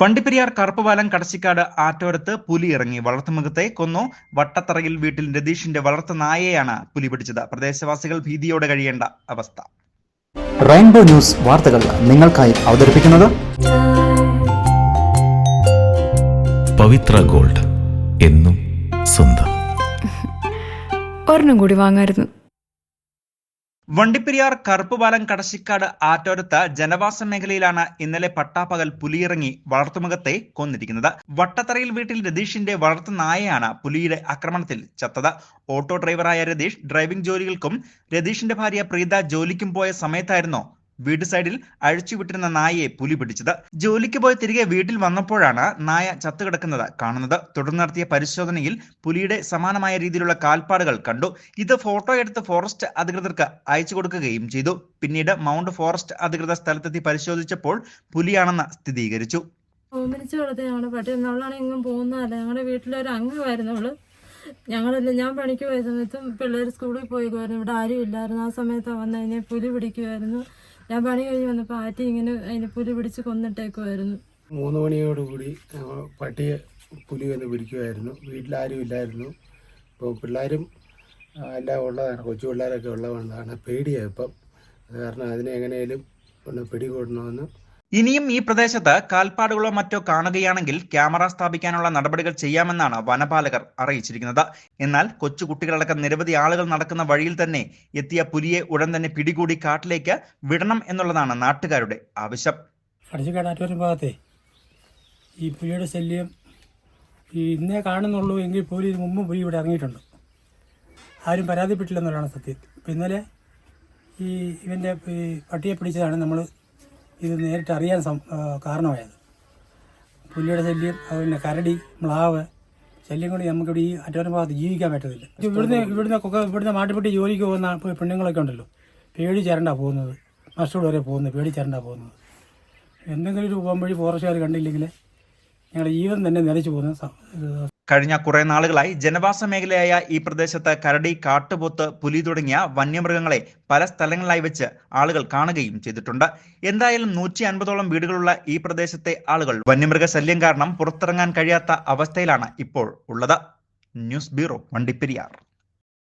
വണ്ടിപ്പെരിയാർ കറുപ്പവാലം കടച്ചിക്കാട് ആറ്റോരത്ത് പുലി ഇറങ്ങി വളർത്തുമൃഗത്തെ കൊന്നു. വട്ടത്തറയിൽ വീട്ടിൽ രതീഷിന്റെ വളർത്തു നായയാണ് പുലി പിടിച്ചത്. പ്രദേശവാസികൾ ഭീതിയോടെ കഴിയേണ്ട അവസ്ഥ. റെയിൻബോ ന്യൂസ് വാർത്തകൾ നിങ്ങൾക്കായി അവതരിപ്പിക്കുന്നത് പവിത്ര ഗോൾഡ് എന്നും സ്വന്തം. ഒരെണ്ണം കൂടി വാങ്ങായിരുന്നു. വണ്ടിപ്പെരിയാർ കറുപ്പുപാലം കടശിക്കാട് ആറ്റോരത്ത് ജനവാസ മേഖലയിലാണ് ഇന്നലെ പട്ടാപ്പകൽ പുലിയിറങ്ങി വളർത്തുമൃഗത്തെ കൊന്നിരിക്കുന്നത്. വട്ടത്തറയിൽ വീട്ടിൽ രതീഷിന്റെ വളർത്തു നായയാണ് പുലിയുടെ ആക്രമണത്തിൽ ചത്തത്. ഓട്ടോ ഡ്രൈവറായ രതീഷ് ഡ്രൈവിംഗ് ജോലികൾക്കും രതീഷിന്റെ ഭാര്യ പ്രീത ജോലിക്കും പോയ സമയത്തായിരുന്നു വീട് സൈഡിൽ അഴിച്ചുവിട്ടിരുന്ന നായയെ പുലി പിടിച്ചത്. ജോലിക്ക് പോയി തിരികെ വീട്ടിൽ വന്നപ്പോഴാണ് നായ ചത്തുകിടക്കുന്നത് കാണുന്നത്. തുടർന്ന് നടത്തിയ പരിശോധനയിൽ പുലിയുടെ സമാനമായ രീതിയിലുള്ള കാൽപ്പാടുകൾ കണ്ടു. ഇത് ഫോട്ടോ എടുത്ത് ഫോറസ്റ്റ് അധികൃതർക്ക് അയച്ചു കൊടുക്കുകയും ചെയ്തു. പിന്നീട് മൗണ്ട് ഫോറസ്റ്റ് അധികൃതർ സ്ഥലത്തെത്തി പരിശോധിച്ചപ്പോൾ പുലിയാണെന്ന് സ്ഥിരീകരിച്ചു. ഓമനിച്ച് ഞങ്ങളുടെ പട്ടി. അവളാണ് എങ്ങും പോകുന്നതല്ല ഞങ്ങളുടെ വീട്ടിലൊരു അംഗമായിരുന്നു അവൾ. ഞങ്ങളെല്ലാം ഞാൻ പണിക്ക് പോയ സമയത്തും പിള്ളേർ സ്കൂളിൽ പോയിക്കുമായിരുന്നു ഇവിടെ ആരും ഇല്ലായിരുന്നു ആ സമയത്ത് വന്നു കഴിഞ്ഞാൽ പുലി പിടിക്കുമായിരുന്നു. ഞാൻ പണി കഴിഞ്ഞ് വന്നപ്പോൾ ആറ്റി ഇങ്ങനെ അതിനെ പുലി പിടിച്ച് കൊന്നിട്ടേക്കുമായിരുന്നു മൂന്ന് മണിയോടുകൂടി കൂടി പട്ടിയെ പുലി വന്ന് പിടിക്കുമായിരുന്നു വീട്ടിലാരും ഇല്ലായിരുന്നു. ഇപ്പോൾ പിള്ളേരും എല്ലാം ഉള്ളതാണ്. കൊച്ചു പിള്ളേരൊക്കെ ഉള്ളതുകൊണ്ടാണ് പേടിയാണ് ഇപ്പം. കാരണം അതിനെ എങ്ങനെയും ഒന്ന് പിടികൂടണമെന്ന് ഇനിയും ഈ പ്രദേശത്ത് കാൽപ്പാടുകളോ മറ്റോ കാണുകയാണെങ്കിൽ ക്യാമറ സ്ഥാപിക്കാനുള്ള നടപടികൾ ചെയ്യാമെന്നാണ് വനപാലകർ അറിയിച്ചിരിക്കുന്നത്. എന്നാൽ കൊച്ചു കുട്ടികളടക്കം നിരവധി ആളുകൾ നടക്കുന്ന വഴിയിൽ തന്നെ എത്തിയ പുലിയെ ഉടൻ തന്നെ പിടികൂടി കാട്ടിലേക്ക് വിടണം എന്നുള്ളതാണ് നാട്ടുകാരുടെ ആവശ്യം. ഭാഗത്തെ. ഈ പുലിയുടെ ശല്യം ഇന്നേ കാണുന്നുള്ളൂ എങ്കിൽ പോലും ഇതിന് മുമ്പ് പുലി ഇവിടെ ഇറങ്ങിയിട്ടുണ്ട്. ആരും പരാതിപ്പെട്ടില്ലെന്നുള്ളതാണ് സത്യം. ഇപ്പം ഇന്നലെ ഈ ഇവന്റെ പട്ടിയെ പിടിച്ചതാണ് നമ്മൾ ഇത് നേരിട്ട് അറിയാൻ കാരണമായത്. പുലിയുടെ ശല്യം അതുപോലെ കരടി മ്ലാവ് ശല്യം കൊണ്ട് നമുക്കിവിടെ ഈ അറ്റോരം ഭാഗത്ത് ജീവിക്കാൻ പറ്റത്തില്ല. ഇവിടുന്ന് ഇവിടുന്ന് കൊക്ക ഇവിടുന്ന് മാട്ടിപ്പെട്ടി ജോലിക്ക് പോകുന്ന പെണ്ണുങ്ങളൊക്കെ ഉണ്ടല്ലോ. പേടി ചേരണ്ടാ പോകുന്നത്. മസ്റ്റോട് വരെ പോകുന്നത് പേടി ചേരണ്ടാ പോകുന്നത്. എന്തെങ്കിലും ഒരു പോംവഴി ഫോറസ്റ്റുകാർ കണ്ടില്ലെങ്കിൽ ഞങ്ങളുടെ ജീവൻ തന്നെ നിലച്ചു പോകുന്ന കഴിഞ്ഞ കുറെ നാളുകളായി ജനവാസ മേഖലയായ ഈ പ്രദേശത്ത് കരടി കാട്ടുപോത്ത് പുലി തുടങ്ങിയ വന്യമൃഗങ്ങളെ പല സ്ഥലങ്ങളിലായി വെച്ച് ആളുകൾ കാണുകയും ചെയ്തിട്ടുണ്ട്. എന്തായാലും നൂറ്റി അൻപതോളം വീടുകളുള്ള ഈ പ്രദേശത്തെ ആളുകൾ വന്യമൃഗ ശല്യം കാരണം പുറത്തിറങ്ങാൻ കഴിയാത്ത അവസ്ഥയിലാണ് ഇപ്പോൾ ഉള്ളത്. News bureau Vandiperiyar.